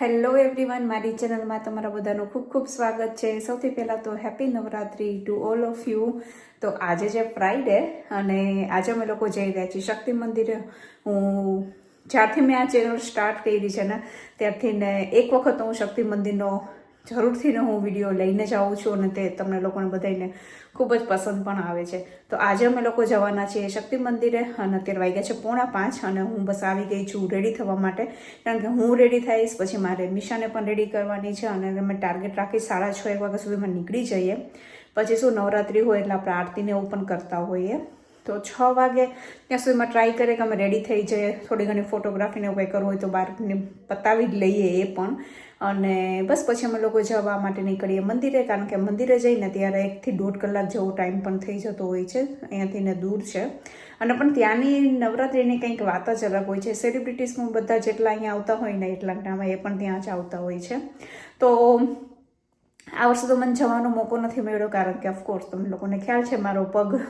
Hello everyone મારી ચેનલમાં તમારા બધાનું ખૂબ ખૂબ સ્વાગત છે. સૌથી પહેલાં તો happy Navratri to all of you તો આજે જે ફ્રાઈડે અને આજે અમે લોકો જઈ રહ્યા છીએ શક્તિ મંદિરે. હું જ્યારથી મેં આ ચેનલ સ્ટાર્ટ કરી છે ને, ત્યારથી ને એક વખત હું શક્તિ મંદિરનો જરૂરથી ને હું વીડિયો લઈને જાઉં છું અને તે તમને લોકોને બધાને ખૂબ જ પસંદ પણ આવે છે. તો આજે અમે લોકો જવાના છીએ શક્તિ મંદિરે અને અત્યારે વાગ્યા છે પોણા પાંચ અને હું બસ આવી ગઈ છું રેડી થવા માટે. કારણ કે હું રેડી થઈશ, પછી મારે મિશાને પણ રેડી કરવાની છે અને અમે ટાર્ગેટ રાખી સાડા છ એક વાગ્યા સુધીમાં નીકળી જઈએ. પછી શું નવરાત્રિ હોય એટલે આપણે આરતીને એવું પણ કરતા હોઈએ. તો છ વાગે ત્યાં સુધીમાં ટ્રાય કરે કે અમે રેડી થઈ જઈએ. થોડી ઘણી ફોટોગ્રાફીને કંઈ કરવું હોય તો બહારને પતાવી જ લઈએ એ પણ. અને બસ પછી અમે લોકો જવા માટે નીકળીએ મંદિરે, કારણ કે મંદિરે જઈને ત્યારે એકથી દોઢ કલાક જેવો ટાઈમ પણ થઈ જતો હોય છે. અહીંયાથી ને દૂર છે. અને પણ ત્યાંની નવરાત્રિની કંઈક વાત જ અલગ હોય છે. સેલિબ્રિટીઝમાં બધા જેટલા અહીંયા આવતા હોય ને એટલા ટાઈમે એ પણ ત્યાં જ આવતા હોય છે. તો આ વર્ષે તો મને જવાનો મોકો નથી મળ્યો, કારણ કે ઓફકોર્સ તમને લોકોને ખ્યાલ છે, મારો પગ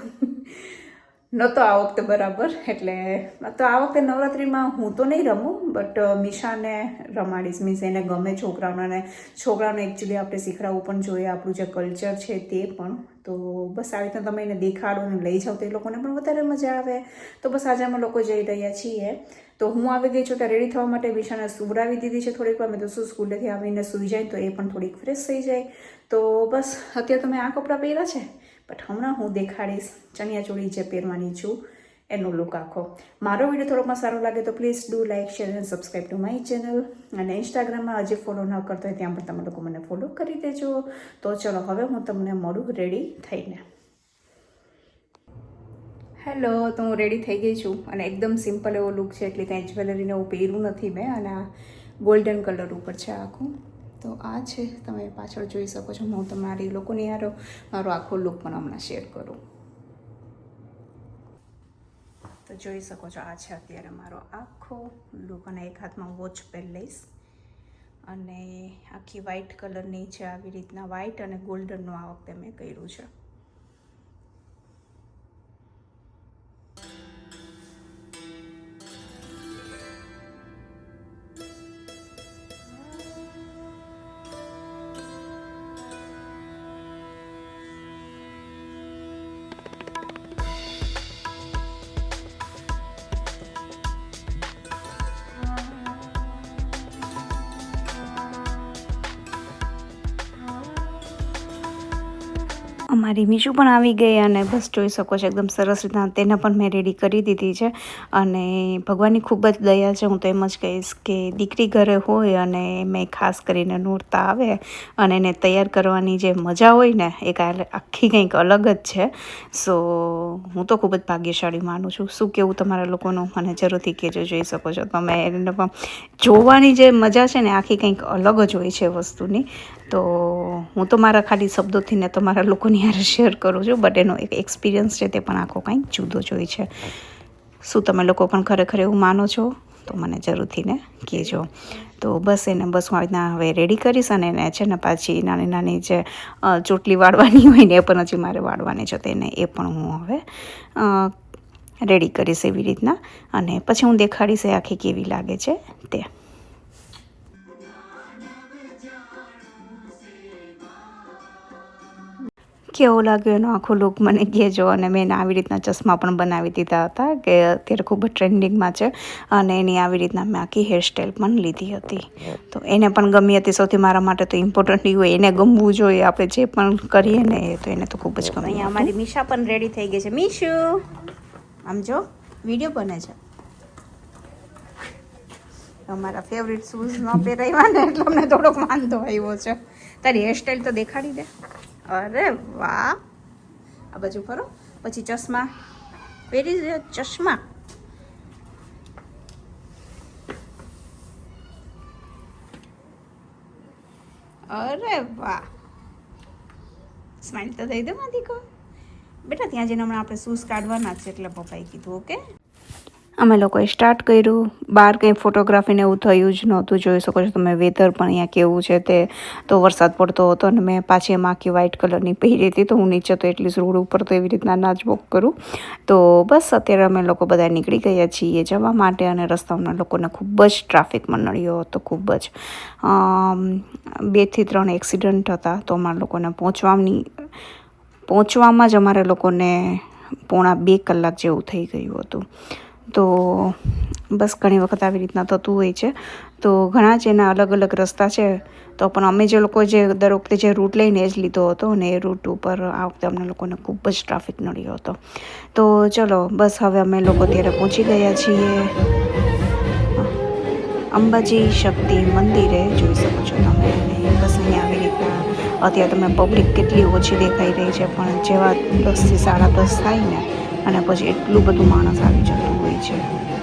નહોતો આ વખતે બરાબર, એટલે તો આ વખતે નવરાત્રિમાં હું તો નહીં રમું બટ મિશાને રમાડીશ. મીન્સ એને ગમે છોકરાઓને છોકરાઓને એકચ્યુઅલી આપણે શીખડાવવું પણ જોઈએ, આપણું જે કલ્ચર છે તે પણ. તો બસ આવી રીતે તમે એને દેખાડો અને લઈ જાઓ તો એ લોકોને પણ વધારે મજા આવે. તો બસ આજે અમે લોકો જઈ રહ્યા છીએ. તો હું આવી ગઈ છું ત્યાં રેડી થવા માટે. મિશાને સુવડાવી દીધી છે થોડીક વાર. મેં તો શું સ્કૂલેથી આવીને સૂઈ જાય તો એ પણ થોડીક ફ્રેશ થઈ જાય. તો બસ, અત્યારે તમે આ કપડાં પહેર્યા છે. બટ હમણાં હું દેખાડીશ ચણિયાચોળી જે પહેરવાની છું, એનો લુક આખો. મારો વીડિયો થોડોકમાં સારો લાગે તો please do like share and subscribe to my channel અને ઇન્સ્ટાગ્રામમાં હજી ફોલો ન કરતો હોય ત્યાં પણ તમે લોકો મને ફોલો કરી દેજો. તો ચલો, હવે હું તમને મળું રેડી થઈને. હેલો તો હું રેડી થઈ ગઈ છું. અને એકદમ સિમ્પલ એવો લુક છે, એટલે કાંઈ જ્વેલરીને એવું પહેર્યું નથી મેં. અને આ ગોલ્ડન કલર ઉપર છે આખું. તો આ છે. તમે પાછળ જોઈ શકો છો. હું તમારી લોકોને યાર મારો આખો લુક પણ હમણાં શેર કરું. તો જોઈ શકો છો, આ છે અત્યારે મારો આખો લુક અને એક હાથમાં વોચ પહેરી લઈશ. અને આખી વ્હાઈટ કલરની છે. આવી રીતના વ્હાઈટ અને ગોલ્ડનનું આ વખતે મેં કર્યું છે. અમારી મીશુ પણ આવી ગઈ અને બસ જોઈ શકો છો, એકદમ સરસ રીતના તેને પણ મેં રેડી કરી દીધી છે. અને ભગવાનની ખૂબ જ દયા છે, હું તો એમ જ કહીશ કે દીકરી ઘરે હોય અને મેં ખાસ કરીને નોરતા આવે અને એને તૈયાર કરવાની જે મજા હોય ને, એ આખી કંઈક અલગ જ છે. સો હું તો ખૂબ જ ભાગ્યશાળી માનું છું. શું કેવું તમારા લોકોનું? મને જરૂરથી કહેજો, જોઈ શકો છો. તમે એને પણ જોવાની જે મજા છે ને, આખી કંઈક અલગ જ હોય છે વસ્તુની. તો હું તો મારા ખાલી શબ્દોથી ને તમારા લોકોની હારે શેર કરું છું બટ એનો એક એક્સપિરિયન્સ છે તે પણ આખો કંઈક જુદો જ હોય છે. શું તમે લોકો પણ ખરેખર એવું માનો છો? તો મને જરૂરથી ને કહેજો. તો બસ એને, બસ હું આવી રીતના હવે રેડી કરીશ અને એને છે ને પાછી નાની નાની જે ચોટલી વાળવાની હોય ને એ પણ હજી મારે વાળવાની છે તેને એ પણ હું હવે રેડી કરીશ એવી રીતના. અને પછી હું દેખાડીશ એ આખી કેવી લાગે છે તે. કેવો લાગ્યો એનો આખો લુક મને કહેજો. અને મેં આવી રીતના ચશ્મા પણ બનાવી દીધા હતા કે અત્યારે ખૂબ જ ટ્રેન્ડિંગમાં છે. અને એની આવી રીતના મેં આખી હેરસ્ટાઈલ પણ લીધી હતી. તો એને પણ ગમી હતી. સૌથી મારા માટે તો ઇમ્પોર્ટન્ટ એ હોય એને ગમવું જોઈએ આપણે જે પણ કરીએ ને એ તો એને તો ખૂબ જ ગમે અહીંયા અમારી મીશા પણ રેડી થઈ ગઈ છે. મીશુ! આમ જો વીડિયો બને છે. અમારા ફેવરિટ શૂઝ ન પહેરાવ્યા ને એટલે અમને થોડોક વાંધો આવ્યો છે. તારી હેરસ્ટાઈલ તો દેખાડી દે. અરે વાહ. આ બાજુ ફરો. પછી ચશ્મા. પહેરી ચશ્મા. અરે વાહ. સ્માઇલ તો દઈ દે માથી કો બેટા, ત્યાં જઈને હમણાં આપણે શૂઝ કાઢવાના છે એટલે પપ્પાએ કીધું ઓકે અમે લોકોએ સ્ટાર્ટ કર્યું. બહાર કંઈ ફોટોગ્રાફીને એવું થયું જ નહોતું. જોઈ શકો છો તમે વેધર પણ અહીંયા કેવું છે તે. તો વરસાદ પડતો હતો અને મેં પાછી એમાં આખી વ્હાઇટ કલરની પહેરી હતી. તો હું નીચે તો એટલી રોડ ઉપર તો એવી રીતના ના જ વોક કરું. તો બસ અત્યારે અમે લોકો બધા નીકળી ગયા છીએ જવા માટે અને રસ્તાઓના લોકોને ખૂબ જ ટ્રાફિકમાં નડ્યો હતો ખૂબ જ. બેથી ત્રણ એક્સિડન્ટ હતા તો અમારા લોકોને પહોંચવાની, પહોંચવામાં જ અમારે લોકોને પોણા બે કલાક જેવું થઈ ગયું હતું. તો બસ ઘણી વખત આવી રીતના થતું હોય છે. તો ઘણા જ એના અલગ અલગ રસ્તા છે. તો પણ અમે જે લોકો જે દર વખતે જે રૂટ લઈને જ લીધો હતો અને એ રૂટ ઉપર આ વખતે અમને લોકોને ખૂબ જ ટ્રાફિક નડ્યો હતો. તો ચલો, બસ હવે અમે લોકો ત્યારે પહોંચી ગયા છીએ. અંબાજી શક્તિ મંદિરે જોઈ શકો છો તમે. બસ અહીંયા આવી રીતના અત્યારે તમે પબ્લિક કેટલી ઓછી દેખાઈ રહી છે, પણ જેવા દસથી સાડા દસ થાય ને, અને પછી એટલું બધું માણસ આવી જતું હોય છે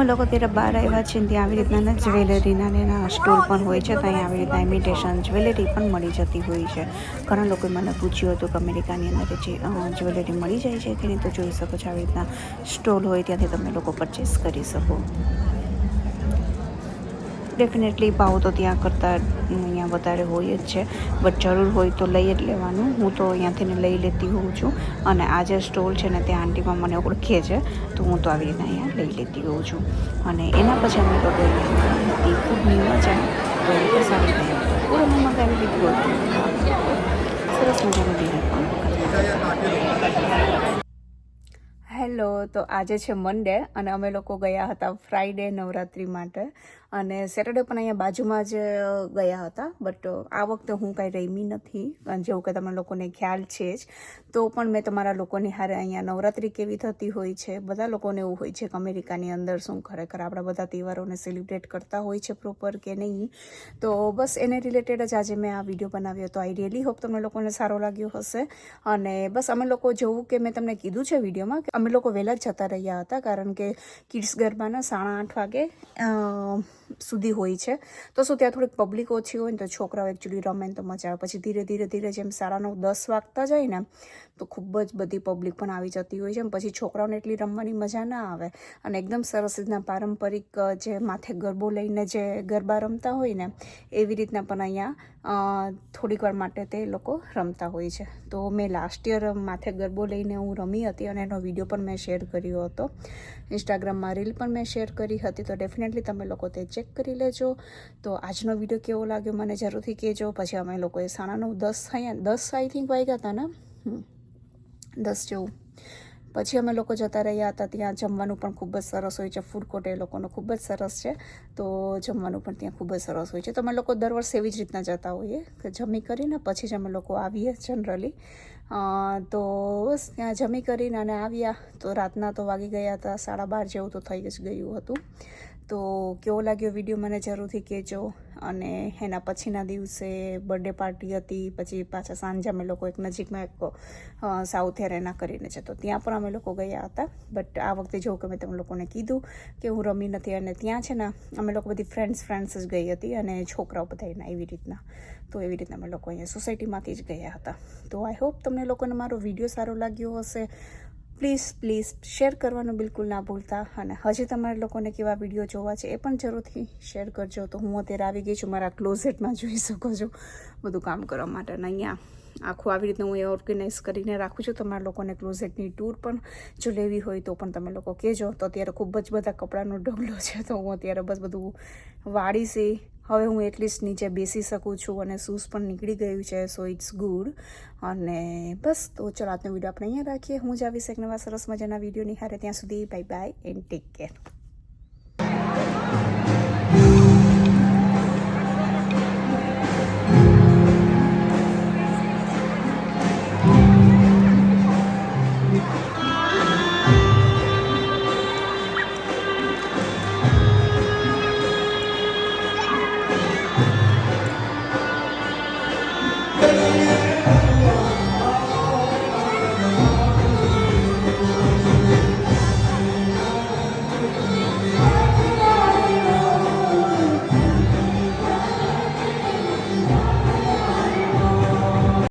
અમે લોકો અત્યારે બહાર આવ્યા છે ને ત્યાં આવી રીતના જ્વેલરીના ને એના સ્ટોલ પણ હોય છે ત્યાં આવી રીતના ઇમિટેશન જ્વેલરી પણ મળી જતી હોય છે. ઘણા લોકોએ મને પૂછ્યું હતું કે અમેરિકાની અંદર જે જ્વેલરી મળી જાય છે કે નહીં, તો જોઈ શકો છો આવી રીતના સ્ટોલ હોય ત્યાંથી તમે લોકો પરચેસ કરી શકો. ડેફિનેટલી ભાવ તો ત્યાં કરતાં અહીંયા વધારે હોય જ છે. બટ જરૂર હોય તો લઈ જ લેવાનું. હું તો અહીંયાથી ને લઈ લેતી હોઉં છું. અને આ જે સ્ટોલ છે ને ત્યાં આંટીમાં મને ઓળખે છે, તો હું તો આવી રીતના અહીંયા લઈ લેતી હોઉં છું. અને એના પછી અમે અહીંયા હતી ફૂડની મજા તો મગાવી લીધું સરસ મજાનું હેલો તો આજે છે મંડે અને અમે લોકો ગયા હતા ફ્રાઈડે નવરાત્રિ માટે. અને સેટરડે પણ અહીંયા બાજુમાં જ ગયા હતા. બટ આ વખતે હું કાંઈ રમી નથી. જેવું કે તમને લોકોને ખ્યાલ છે જ, તો પણ મેં તમારા લોકોની હારે અહીંયા નવરાત્રિ કેવી થતી હોય છે? બધા લોકોને એવું હોય છે કે અમેરિકાની અંદર શું ખરેખર આપણા બધા તહેવારોને સેલિબ્રેટ કરતા હોય છે પ્રોપર કે નહીં? તો બસ એને રિલેટેડ જ આજે મેં આ વીડિયો બનાવ્યો તો આઈ રિયલી હોપ તમને લોકોને સારો લાગ્યો હશે. અને બસ અમે લોકો જોવું કે મેં તમને કીધું છે વિડીયોમાં કે અમે લોકો વહેલા જ જતા રહ્યા હતા, કારણ કે કિડ્સ ગરબાના સાડા આઠ વાગે સુધી હોય છે. તો શું ત્યાં થોડીક પબ્લિક ઓછી હોય ને તો છોકરાઓ એકચ્યુઅલી રમે તો મજા આવે. પછી ધીરે ધીરે ધીરે જેમ સાડા દસ વાગતા જાય ને, તો ખૂબ જ બધી પબ્લિક પણ આવી જતી હોય છે. પછી છોકરાઓને એટલી રમવાની મજા ના આવે. અને એકદમ સરસ રીતના પારંપરિક જે માથે ગરબો લઈને જે ગરબા રમતા હોય ને, એવી રીતના પણ અહીંયા થોડીક વાર માટે તે લોકો રમતા હોય છે. તો મેં લાસ્ટ યર માથે ગરબો લઈને હું રમી હતી અને એનો વીડિયો પણ મેં શેર કર્યો હતો. ઇન્સ્ટાગ્રામમાં રીલ પણ મેં શેર કરી હતી. તો ડેફિનેટલી તમે લોકો તે ચેક કરી લેજો. તો આજનો વીડિયો કેવો લાગ્યો મને જરૂરથી કહેજો. પછી અમે લોકોએ સાડા નવ દસ થયા, દસ આઈ થિંક વાગ્યા હતા ને? દસ જેવું. પછી અમે લોકો જતા રહ્યા હતા ત્યાં. જમવાનું પણ ખૂબ જ સરસ હોય છે. ફૂડ કોર્ટ એ લોકોનો ખૂબ જ સરસ છે. તો જમવાનું પણ ત્યાં ખૂબ જ સરસ હોય છે. તો અમે લોકો દર વર્ષે એવી જ રીતના જતા હોઈએ કે જમી કરીને પછી જ અમે લોકો આવીએ જનરલી તો બસ ત્યાં જમી કરીને અને આવ્યા. તો રાતના તો વાગી ગયા હતા. સાડા બાર જેવું તો થઈ જ ગયું હતું. તો કેવો લાગ્યો વીડિયો મને જરૂરથી કહેજો. અને એના પછીના દિવસે બર્થડે પાર્ટી હતી, પછી પાછા સાંજે અમે લોકો એક નજીકમાં એક સાઉથ એરેના કરીને છે તો ત્યાં પણ અમે લોકો ગયા હતા. બટ આ વખતે જો કે મેં તમે લોકોને કીધું કે હું રમી નથી અને ત્યાં છે ને અમે લોકો બધી ફ્રેન્ડ્સ ફ્રેન્ડ્સ જ ગઈ હતી અને છોકરાઓ બધા એના એવી રીતના. તો એવી રીતના અમે લોકો અહીંયા સોસાયટીમાંથી જ ગયા હતા. તો આઈ હોપ તમને લોકોને મારો વીડિયો સારો લાગ્યો હશે. પ્લીઝ પ્લીઝ શેર કરવાનું બિલકુલ ના ભૂલતા. અને હજી તમારે લોકોને કેવા વીડિયો જોવા છે એ પણ જરૂરથી શેર કરજો. તો હું અત્યારે આવી ગઈ છું મારા ક્લોઝેટમાં જોઈ શકો છો. બધું કામ કરવા માટે. અને અહીંયા આખું આવી રીતનું હું એ ઓર્ગેનાઇઝ કરીને રાખું છું. તમારા લોકોને ક્લોઝેટની ટૂર પણ જો લેવી હોય તો પણ તમે લોકો કહેજો. તો અત્યારે ખૂબ જ બધા કપડાનો ઢગલો છે. તો હું અત્યારે બસ બધું વાળીશી હવે હું એટલીસ્ટ નીચે બેસી શકું છું અને શૂઝ પણ નીકળી ગયું છે સો ઇટ્સ ગુડ અને બસ, તો ચલો આજનો વીડિયો આપણે અહીંયા રાખીએ. હું જ આવીશ એક નવા સરસ મજાના વીડિયો નિહારે ત્યાં સુધી bye bye and take care